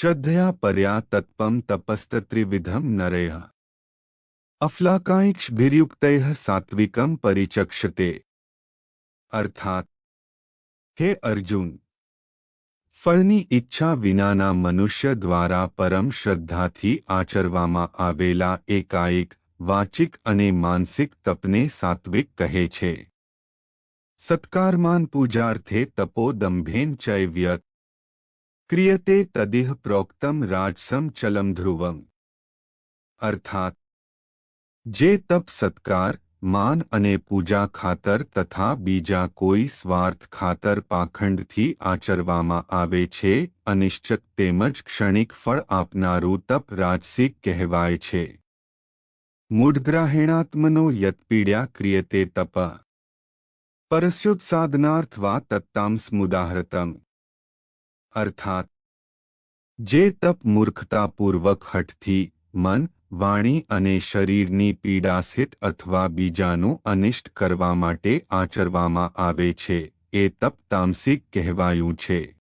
શ્રદ્ધયા પર્યા તત્પમ તપસ્તત્રિવિધમ નરેહ અફલાકાંક્ષભિર્યુક્તૈઃ સાત્વિકમ પરિચક્ષતે અર્થાત હે અર્જુન ફળની ઈચ્છા વિનાના મનુષ્ય દ્વારા પરમ શ્રદ્ધાથી આચરવામાં આવેલા એકાએક વાચિક અને માનસિક તપને સાત્વિક કહે છે સત્કારમાન પૂજાર્થે તપોદંભેન ચૈવ્યત ક્રિયતે તદિહ પ્રોક્તમ રાજસમ ચલમ ધ્રુવમ અર્થાત જે તપ સત્કાર માન અને પૂજા ખાતર તથા બીજા કોઈ સ્વાર્થ ખાતર પાખંડથી આચરવામાં આવે છે અનિશ્ચિત તેમજ ક્ષણિક ફળ આપનારું તપ રાજસિક કહેવાય છે મૂઢગ્રાહેણાત્મનો યત્પીડ્યા ક્રિયતે તપ પરસ્યુત્સાધનાર્થવા તત્તામ સ્મુદાહૃતમ અર્થાત, જે તપ મૂર્ખતાપૂર્વક હઠથી, મન, વાણી અને શરીરની પીડાસિત અથવા બીજાનું અનિષ્ટ કરવા માટે આચરવામાં આવે છે, એ તપ તામસિક કહેવાયું છે.